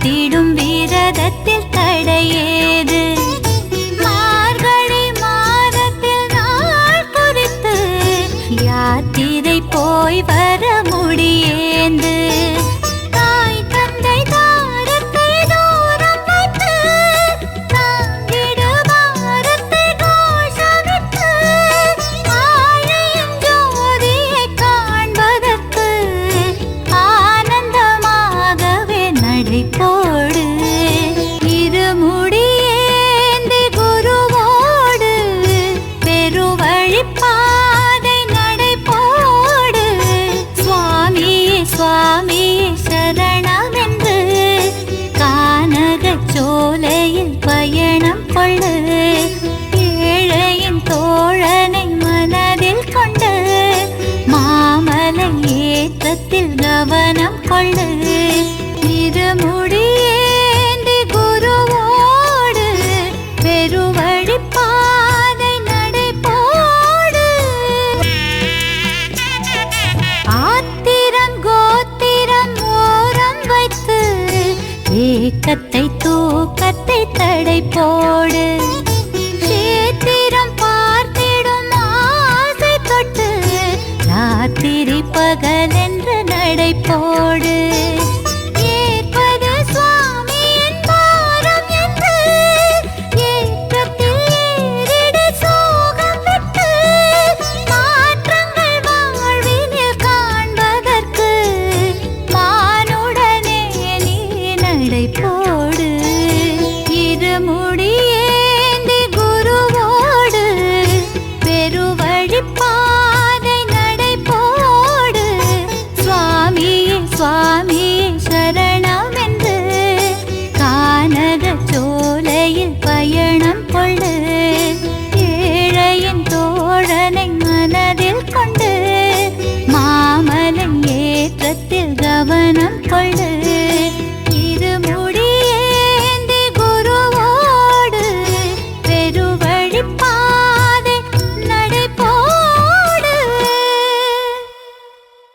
காத்திடும் வீரதத்தில் தடையேது? மனம் கொள்ளு. இருமுடியேந்தி குருவோடு. பெருவழி பாதை நடை போடு. ஆத்திரம் கோத்திரம் ஓரம் வைத்து ஏக்கத்தை தூக்கத்தை தடை போடு. பகலென்று படைப்போடு കൊണ്ട്